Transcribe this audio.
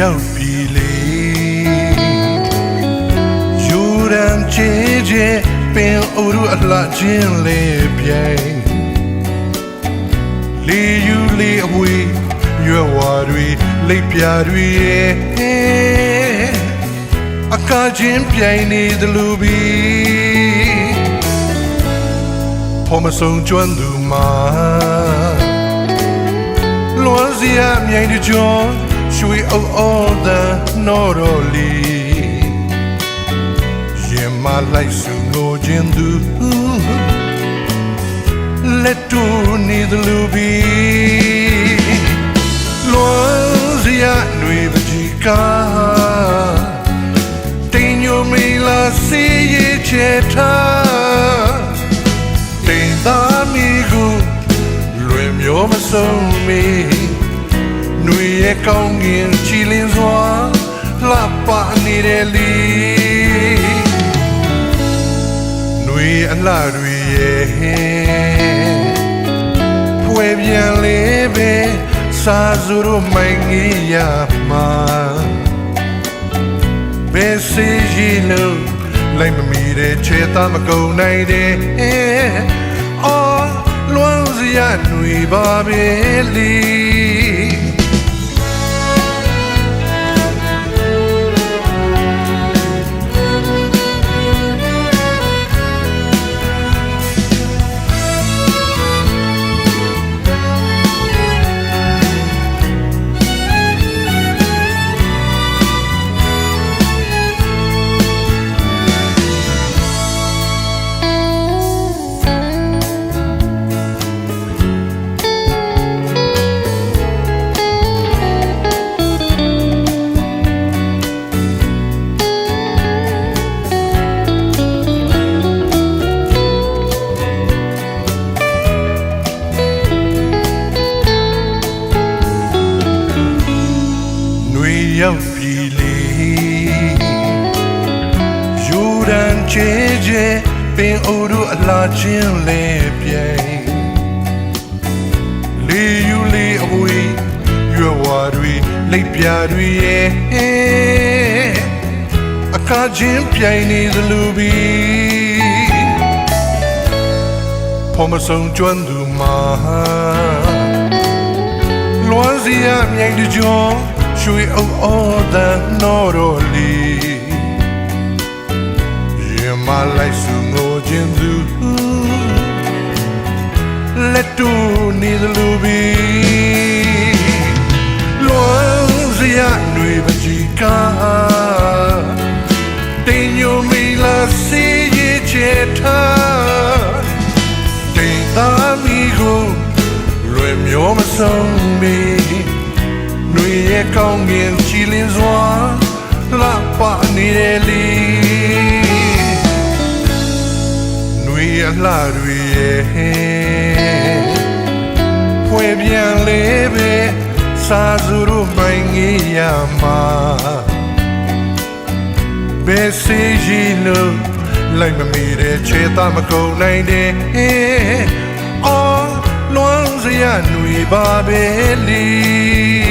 ရောက်ပြီလေယူရန်ချေချေပင်အိုရူအလှချင်းလေးပြိုင်လီယူလီအဝေးရွယ်ဝါတွေလိပ်ပြတွေရဲ့အကားချင်းပြိုင်နေသလိုပြီပေါ်မဆုံးကျွမ်းသူမှာလွန်စရာမြိုင်တကြော ရွှေအုပ်အော်တဲ့နော်တော်လီရင်မလိုက်စုငိုခြင်းသူလက်တူနေသလိုပြီလွန်စရာ ຫນွေပကြီးကားတင်ညိုမီလာစီရဲ့ချေထား တိမ်သားမီကိုလွင်မျောမဆုံးမီຫນွေရဲ့ကောင်းငင်ချီလင်းစွာလှပနေတဲ့လီຫນွေအလှတွေရဲ့ဖွယ်ပြန်လေးပဲစာစုရမိုင်းကြီးရမှာဘယ်စီရီလုံးလိုက်မမီတဲ့ခြေသားမကုန်နိုင်တဲ့အော်လွမ်းစရာຫນွေပါပဲလီ င်အိုတို့အလားချင်းလဲပြိုင်လေယူလေအဝေးရွယ်ဝါတွေလိပ်ပြတွေရဲ့အခါချင်းပြိုင်နေသလိုပြီပေါ်မဆုံးကျွမ်းသူမှာလွမ်းစီရမြိုင်တကြောရွှေအုပ်အော်တဲ့နော်တော်လီရင်မလိုက်စုငို ခြင်းသူလက်တူနေသလိုပြီလွမ်းစီရຫນွေပကြီးကားတင်ညိုမီလာစီရဲ့ချေထားတင်သားမီကို လွယ်မျောမဆုံးမီຫນွေရဲ့ကောင်းငင်ချီလင်းစွာလှပနေတဲ့လီຫນွေ အလှတွေရဲ့ဖွယ်ပြန်လေးပဲစာစုရမိုင်းကြီးရမှာဘယ်စီရီလို့လိုက်မမီတဲ့ခြေသားမကုန်နိုင်တဲ့အော်လွမ်းစရာຫນွေပါပဲလီ